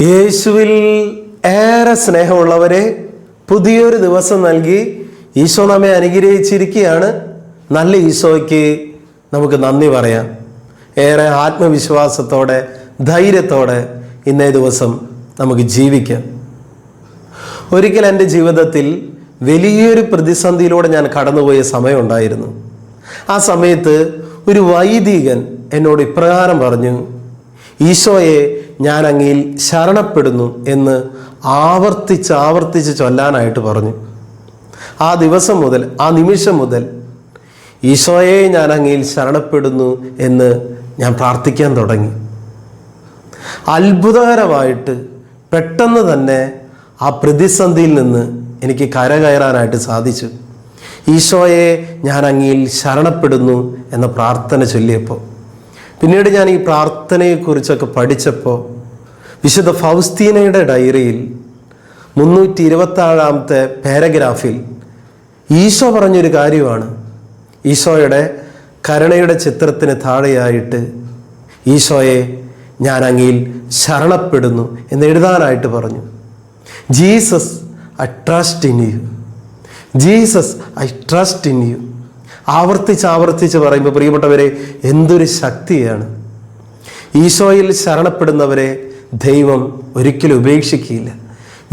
യേശുവിൽ ഏറെ സ്നേഹമുള്ളവരെ പുതിയൊരു ദിവസം നൽകി ഈശോ നമ്മെ അനുഗ്രഹിച്ചിരിക്കുകയാണ്. നല്ല ഈശോയ്ക്ക് നമുക്ക് നന്ദി പറയാം. ഏറെ ആത്മവിശ്വാസത്തോടെ ധൈര്യത്തോടെ ഇന്നേ ദിവസം നമുക്ക് ജീവിക്കാം. ഒരിക്കൽ എന്റെ ജീവിതത്തിൽ വലിയൊരു പ്രതിസന്ധിയിലൂടെ ഞാൻ കടന്നുപോയ സമയമുണ്ടായിരുന്നു ആ സമയത്ത് ഒരു വൈദികൻ എന്നോട് ഇപ്രകാരം പറഞ്ഞു ഈശോയെ ഞാൻ അങ്ങയിൽ ശരണപ്പെടുന്നു എന്ന് ആവർത്തിച്ച് ആവർത്തിച്ച് ചൊല്ലാനായിട്ട് പറഞ്ഞു. ആ ദിവസം മുതൽ ആ നിമിഷം മുതൽ ഈശോയെ ഞാൻ അങ്ങയിൽ ശരണപ്പെടുന്നു എന്ന് ഞാൻ പ്രാർത്ഥിക്കാൻ തുടങ്ങി. അത്ഭുതകരമായിട്ട് പെട്ടെന്ന് തന്നെ ആ പ്രതിസന്ധിയിൽ നിന്ന് എനിക്ക് കരകയറാനായിട്ട് സാധിച്ചു. ഈശോയെ ഞാൻ അങ്ങയിൽ ശരണപ്പെടുന്നു എന്ന പ്രാർത്ഥന ചൊല്ലിയപ്പോൾ. പിന്നീട് ഞാൻ ഈ പ്രാർത്ഥനയെക്കുറിച്ചൊക്കെ പഠിച്ചപ്പോൾ വിശുദ്ധ ഫൗസ്തീനയുടെ ഡയറിയിൽ മുന്നൂറ്റി ഇരുപത്താറാമത്തെ പാരഗ്രാഫിൽ ഈശോ പറഞ്ഞൊരു കാര്യമാണ്. ഈശോയുടെ കരുണയുടെ ചിത്രത്തിന് താഴെയായിട്ട് ഈശോയെ ഞാൻ അങ്ങയിൽ ശരണപ്പെടുന്നു എന്ന് എഴുതാനായിട്ട് പറഞ്ഞു. Jesus I trust in you. Jesus I trust in you. ആവർത്തിച്ച് ആവർത്തിച്ച് പറയുമ്പോൾ പ്രിയപ്പെട്ടവരെ എന്തൊരു ശക്തിയാണ്. ഈശോയിൽ ശരണപ്പെടുന്നവരെ ദൈവം ഒരിക്കലും ഉപേക്ഷിക്കുകയില്ല.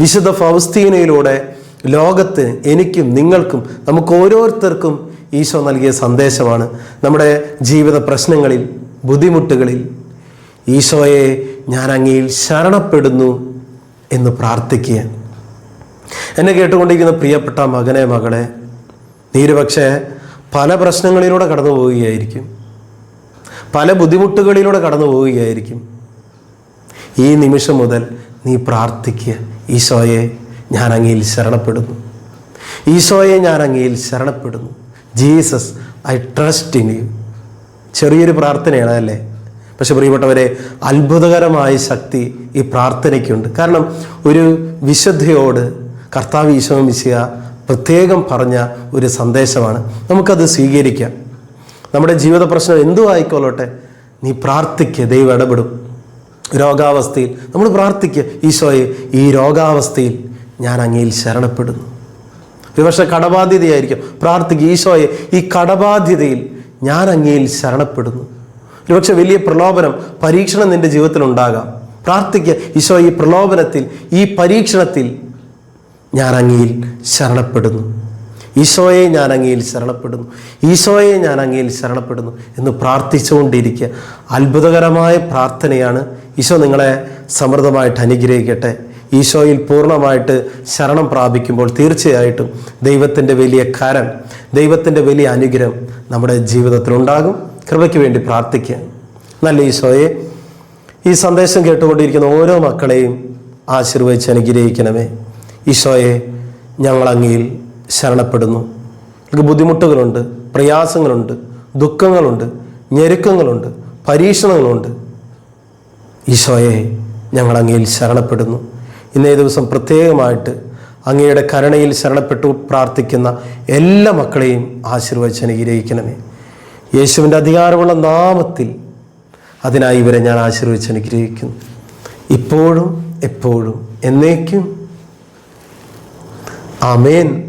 വിശുദ്ധ ഫൗസ്തീനയിലൂടെ ലോകത്ത് എനിക്കും നിങ്ങൾക്കും നമുക്ക് ഓരോരുത്തർക്കും ഈശോ നൽകിയ സന്ദേശമാണ്. നമ്മുടെ ജീവിത പ്രശ്നങ്ങളിൽ ബുദ്ധിമുട്ടുകളിൽ ഈശോയെ ഞാൻ അങ്ങയിൽ ശരണപ്പെടുന്നു എന്ന് പ്രാർത്ഥിക്കുക എന്നെ കേട്ടുകൊണ്ടിരിക്കുന്ന പ്രിയപ്പെട്ട മകനെ മകളെ നീരുപക്ഷെ പല പ്രശ്നങ്ങളിലൂടെ കടന്നു പോവുകയായിരിക്കും പല ബുദ്ധിമുട്ടുകളിലൂടെ കടന്നു പോവുകയായിരിക്കും ഈ നിമിഷം മുതൽ നീ പ്രാർത്ഥിക്കുക ഈശോയെ ഞാൻ അങ്ങയിൽ ശരണപ്പെടുന്നു. ഈശോയെ ഞാൻ അങ്ങയിൽ ശരണപ്പെടുന്നു. Jesus I trust in you. ചെറിയൊരു പ്രാർത്ഥനയാണ് അല്ലേ? പക്ഷെ പ്രിയപ്പെട്ടവരെ അത്ഭുതകരമായ ശക്തി ഈ പ്രാർത്ഥനയ്ക്കുണ്ട്. കാരണം ഒരു വിശുദ്ധയോട് കർത്താവ് ഈശോ മിശിയ പ്രത്യേകം പറഞ്ഞ ഒരു സന്ദേശമാണ്. നമുക്കത് സ്വീകരിക്കാം. നമ്മുടെ ജീവിത പ്രശ്നം എന്തു ആയിക്കോളട്ടെ നീ പ്രാർത്ഥിക്കുക ദൈവം ഇടപെടും. രോഗാവസ്ഥയിൽ നമ്മൾ പ്രാർത്ഥിക്കുക ഈശോയെ ഈ രോഗാവസ്ഥയിൽ ഞാൻ അങ്ങയിൽ ശരണപ്പെടുന്നു. വിവശ കടബാധ്യതയായിരിക്കും. പ്രാർത്ഥിക്കുക ഈശോയെ ഈ കടബാധ്യതയിൽ ഞാൻ അങ്ങയിൽ ശരണപ്പെടുന്നു. ഒരുപക്ഷെ വലിയ പ്രലോഭനം പരീക്ഷണം നിന്റെ ജീവിതത്തിൽ ഉണ്ടാകാം. പ്രാർത്ഥിക്കുക ഈശോ ഈ പ്രലോഭനത്തിൽ ഈ പരീക്ഷണത്തിൽ ഞാൻ അങ്ങയിൽ ശരണപ്പെടുന്നു. ഈശോയെ ഞാൻ അങ്ങയിൽ ശരണപ്പെടുന്നു. ഈശോയെ ഞാൻ അങ്ങയിൽ ശരണപ്പെടുന്നു എന്ന് പ്രാർത്ഥിച്ചുകൊണ്ടിരിക്കുക. അത്ഭുതകരമായ പ്രാർത്ഥനയാണ്. ഈശോ നിങ്ങളെ സമൃദ്ധമായിട്ട് അനുഗ്രഹിക്കട്ടെ. ഈശോയിൽ പൂർണമായിട്ട് ശരണം പ്രാപിക്കുമ്പോൾ തീർച്ചയായിട്ടും ദൈവത്തിന്റെ വലിയ കരം ദൈവത്തിന്റെ വലിയ അനുഗ്രഹം നമ്മുടെ ജീവിതത്തിലുണ്ടാകും കൃപയ്ക്ക് വേണ്ടി പ്രാർത്ഥിക്കുക. നല്ല ഈശോയെ ഈ സന്ദേശം കേട്ടുകൊണ്ടിരിക്കുന്ന ഓരോ മക്കളെയും ആശീർവദിച്ച് അനുഗ്രഹിക്കണമേ. ഈശോയെ ഞങ്ങൾ അങ്ങയിൽ ശരണപ്പെടുന്നു. നിങ്ങൾക്ക് ബുദ്ധിമുട്ടുകളുണ്ട് പ്രയാസങ്ങളുണ്ട് ദുഃഖങ്ങളുണ്ട് ഞെരുക്കങ്ങളുണ്ട് പരീക്ഷണങ്ങളുണ്ട്. ഈശോയെ ഞങ്ങൾ അങ്ങയിൽ ശരണപ്പെടുന്നു. ഇന്നേ ദിവസം പ്രത്യേകമായിട്ട് അങ്ങയുടെ കരുണയിൽ ശരണപ്പെട്ടു പ്രാർത്ഥിക്കുന്ന എല്ലാ മക്കളെയും ആശീർവദിച്ച് അനുഗ്രഹിക്കണമേ. യേശുവിന്റെ അധികാരമുള്ള നാമത്തിൽ അതിനായി ഇവരെ ഞാൻ ആശീർവദിച്ച് അനുഗ്രഹിക്കുന്നു. ഇപ്പോഴും എപ്പോഴും എന്നേക്കും. ആമേൻ.